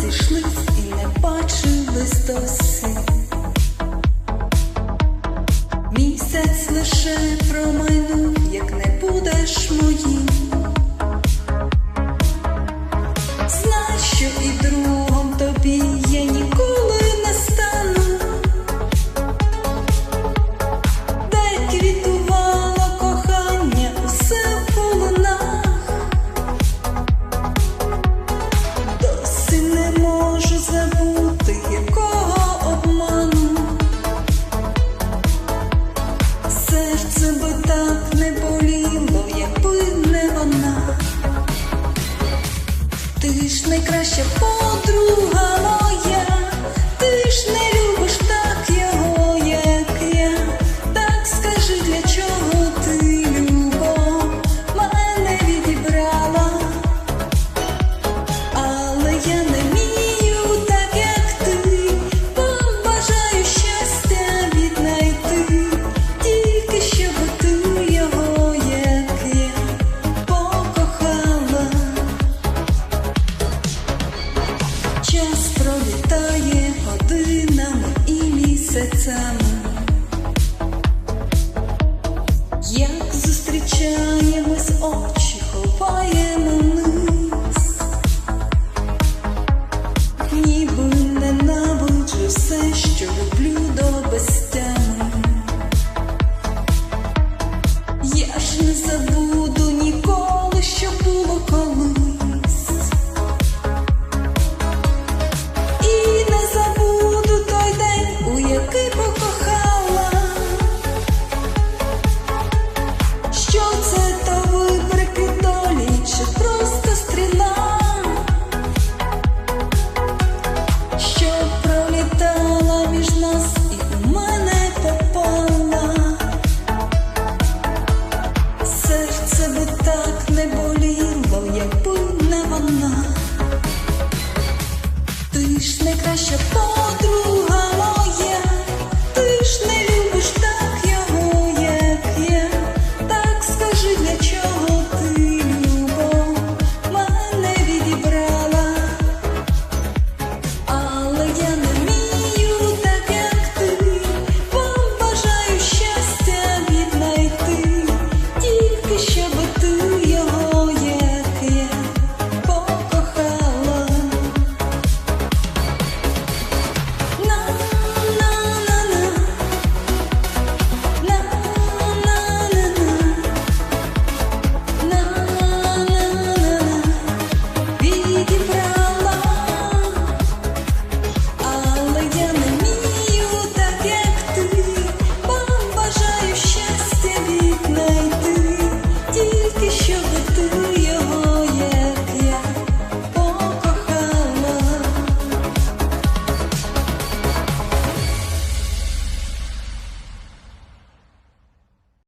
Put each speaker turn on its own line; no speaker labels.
зійшлись і не бачились досі. Місяць лише про мене. Найкраща подруга. місяцями, як зустрічаємось, очі ховаємо вниз, ніби ненавиджу все, що люблю до безтями. Я ж не забуду. Ти ж то.